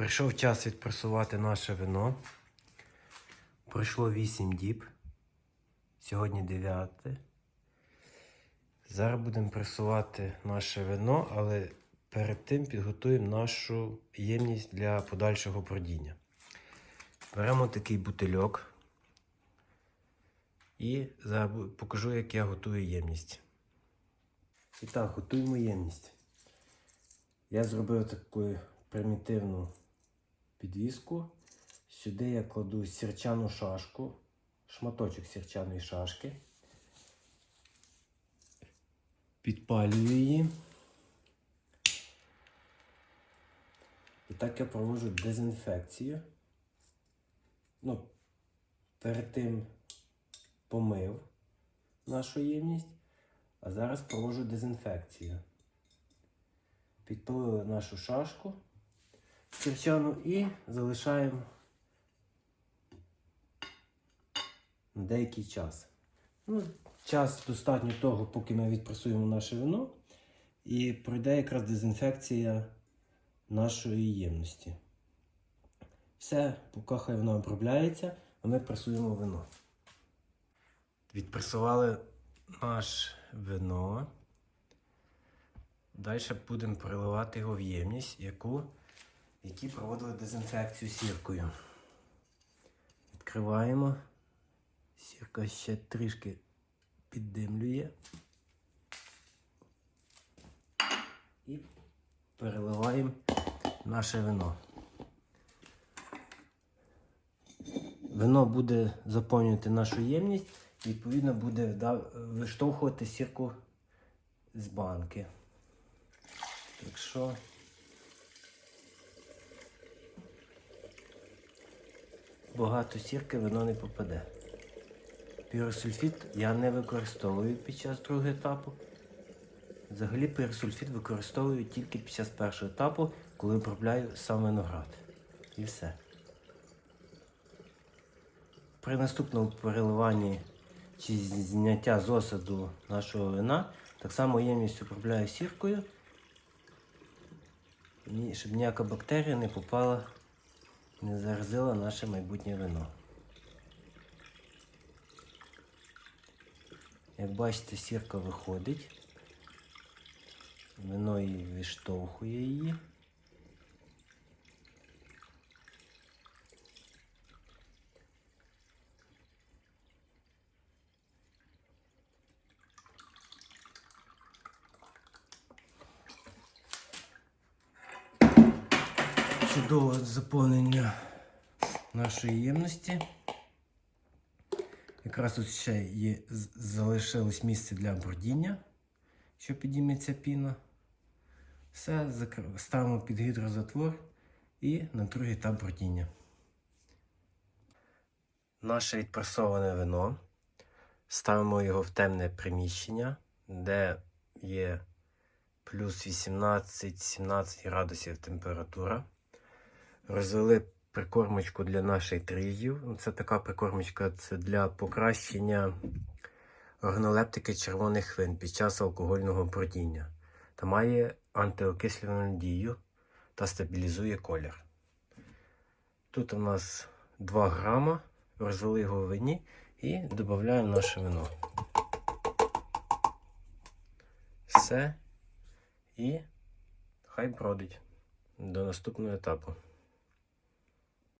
Прийшов час відпресувати наше вино. Пройшло 8 діб. Сьогодні 9. Зараз будемо пресувати наше вино, але перед тим підготуємо нашу ємність для подальшого бродіння. Беремо такий бутильок і покажу, як я готую ємність. І так, готуємо ємність. Я зробив таку примітивну підвіску. Сюди я кладу сірчану шашку, шматочок сірчаної шашки. Підпалюю її. І так я проводжу дезінфекцію. Ну, перед тим помив нашу ємність, а зараз проводжу дезінфекцію. Підпалили нашу шашку сірчану і залишаємо на деякий час. Ну, час достатньо того, поки ми відпрацюємо наше вино, і пройде якраз дезінфекція нашої ємності. Все, поки хай воно обробляється, а ми пресуємо вино. Відпресували наше вино. Далі будемо переливати його в ємність, яку, які проводили дезінфекцію сіркою. Відкриваємо. Сірка ще трішки піддимлює. І переливаємо наше вино. Вино буде заповнювати нашу ємність і відповідно буде виштовхувати сірку з банки. Так що багато сірки вино не попаде. Піросульфіт я не використовую під час другого етапу. Взагалі піросульфіт використовую тільки під час першого етапу, коли обробляю сам виноград. І все. При наступному переливанні чи зняття з осаду нашого вина так само ємність обробляю сіркою, щоб ніяка бактерія не попала, не заразила наше майбутнє вино. Як бачите, сірка виходить, вино її відштовхує її. Чудове заповнення нашої ємності. Якраз тут ще є, залишилось місце для бродіння, що підійметься піна. Все, ставимо під гідрозатвор і на другий етап бродіння. Наше відпресоване вино. Ставимо його в темне приміщення, де є плюс 18-17 градусів температура. Розвели прикормочку для наших дріжджів. Ну, Це така прикормочка це для покращення органолептики червоних вин під час алкогольного бродіння та має антиокислювальну дію та стабілізує колір. Тут у нас 2 грама, розвели його в вині і додаємо наше вино. Все. І хай бродить до наступного етапу.